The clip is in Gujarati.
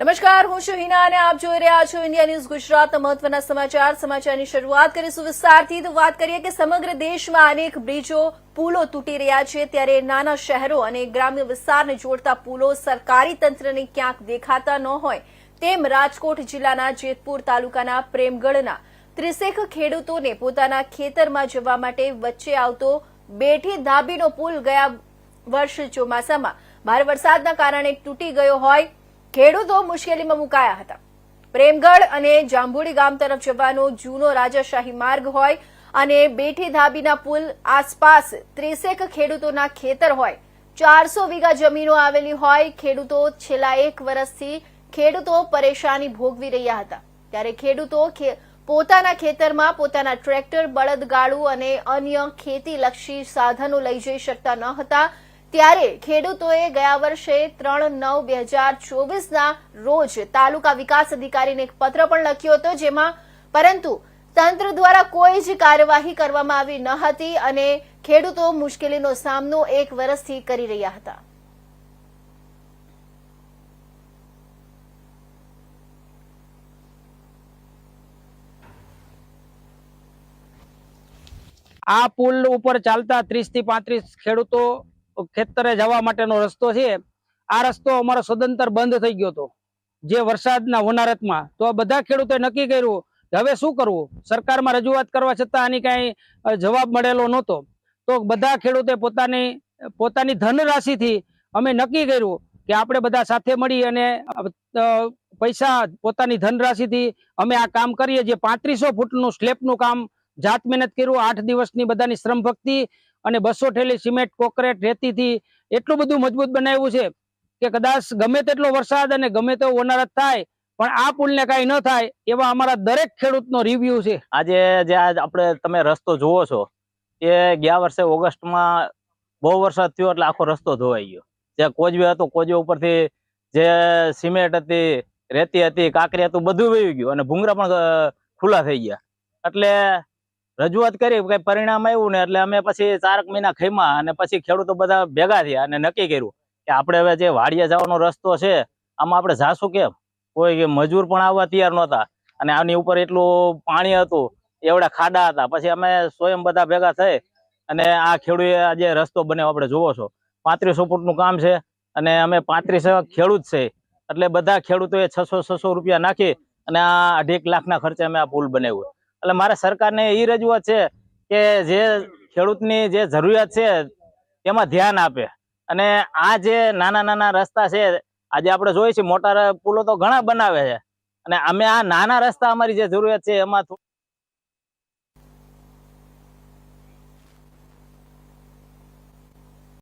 નમસ્કાર, હું છું હિના અને આપ જોઈ રહ્યા છો ઇન્ડિયા ન્યૂઝ ગુજરાતના મહત્વના સમાચાર. સમાચારની શરૂઆત કરીશું વિસ્તારથી તો વાત કરીએ કે સમગ્ર દેશમાં અનેક બ્રિજો પુલો તૂટી રહ્યા છે. ત્યારે નાના શહેરો અને ગ્રામ્ય વિસ્તારને જોડતા પુલો સરકારી તંત્રને ક્યાંક દેખાતા ન હોય તેમ રાજકોટ જિલ્લાના જેતપુર તાલુકાના પ્રેમગઢના ત્રિસેક ખેડૂતોને પોતાના ખેતરમાં જવા માટે વચ્ચે આવતો બેઠી ધાબીનો પુલ ગયા વર્ષ ચોમાસામાં. ભારે વરસાદના કારણે તૂટી ગયો હોય ખેડૂતો મુશ્કેલીમાં મુકાયા હતા. પ્રેમગઢ અને જાંબુડી ગામ તરફ જવાનો જૂનો રાજાશાહી માર્ગ હોય અને બેઠી ધાબીના પુલ આસપાસ ત્રીસેક ખેડૂતોના ખેતર હોય, ચારસો વીઘા જમીનો આવેલી હોય, ખેડૂતો છેલ્લા એક વર્ષથી ખેડૂતો પરેશાની ભોગવી રહ્યા હતા. ત્યારે ખેડૂતો પોતાના ખેતરમાં પોતાના ટ્રેક્ટર, બળદગાડું અને અન્ય ખેતીલક્ષી સાધનો લઈ જઈ શકતા ન હતા. ત્યારે ખેડૂતોએ ગયા વર્ષે ત્રણ નવ બે હજાર ચોવીસના રોજ તાલુકા વિકાસ અધિકારીને એક પત્ર પણ લખ્યો હતો જેમાં, પરંતુ તંત્ર દ્વારા કોઈ જ કાર્યવાહી કરવામાં આવી ન હતી અને ખેડૂતો મુશ્કેલીનો સામનો એક વર્ષથી કરી રહ્યા હતા. આ પુલ ઉપર ચાલતા ત્રીસથી પાંત્રીસ ખેડૂતો ખેતરે જવા માટેનો રસ્તો છે. આ રસ્તો અમારો સ્વતંત્ર બંધ થઈ ગયો હતો. જે વરસાદના હોનારતમાં. તો બધા ખેડૂતોએ નક્કી કર્યું હવે શું કરવું? સરકારમાં રજૂઆત કરવા છતાં આની કાંઈ જવાબ મળેલો નહોતો. તો બધા ખેડૂતે પોતાની પોતાની ધનરાશિથી અમે નક્કી કર્યું કે આપણે બધા સાથે મળી અને પૈસા, પોતાની ધનરાશિથી અમે આ કામ કરીએ. જે પાંત્રીસો ફૂટનું સ્લેબનું કામ જાત મહેનત કર્યું. આઠ દિવસની બધાની શ્રમ ભક્તિ અને બસો ઠેલી સિમેન્ટ, કોકરેટ, રેતીથી એટલું બધું મજબૂત બનાવ્યું છે કે કદાચ ગમે તેટલો વરસાદ અને ગમે તેવો ઓનારત થાય, પણ આ પુલને કાંઈ ન થાય એવા અમારા દરેક ખેડૂતનો રિવ્યુ છે. આજે જે આપણે તમે રસ્તો જુઓ છો, એ ગયા વર્ષે ઓગસ્ટમાં બહુ વરસાદ થયો એટલે આખો રસ્તો ધોવાઈ ગયો. જે કોજવે હતો, કોજવે ઉપરથી જે સિમેન્ટ હતી, રેતી હતી, કાંકરી હતું, બધું વહી ગયું અને ભૂંગરા પણ ખુલ્લા થઈ ગયા. એટલે રજૂઆત કરી, કઈ પરિણામ આવ્યું ને એટલે અમે પછી ચારક મહિના ખેમા અને પછી ખેડૂતો બધા ભેગા થયા અને નક્કી કર્યું કે આપણે હવે જે વાડિયા જવાનો રસ્તો છે, આમાં આપણે જાશું કેમ? કોઈ મજૂર પણ આવવા તૈયાર નહોતા અને આની ઉપર એટલું પાણી હતું, એવડા ખાડા હતા. પછી અમે સ્વયં બધા ભેગા થઈ અને આ ખેડૂએ આજે રસ્તો બને આપણે જોવો છો, પાંત્રીસો ફૂટનું કામ છે અને અમે પાંત્રીસ ખેડૂત છે. એટલે બધા ખેડૂતોએ છસો છસો રૂપિયા નાખી અને આ અઢીક લાખના ખર્ચે અમે આ પુલ બનાવ્યો. એટલે મારે સરકારને એ રજૂઆત છે કે જે ખેડૂતની જે જરૂરિયાત છે એમાં ધ્યાન આપે. અને આ જે નાના નાના રસ્તા છે, આજે આપણે જોઈએ છીએ મોટા પુલો તો ઘણા બનાવે છે. અને અમે આ નાના રસ્તા અમારી જે જરૂરિયાત છે એમાં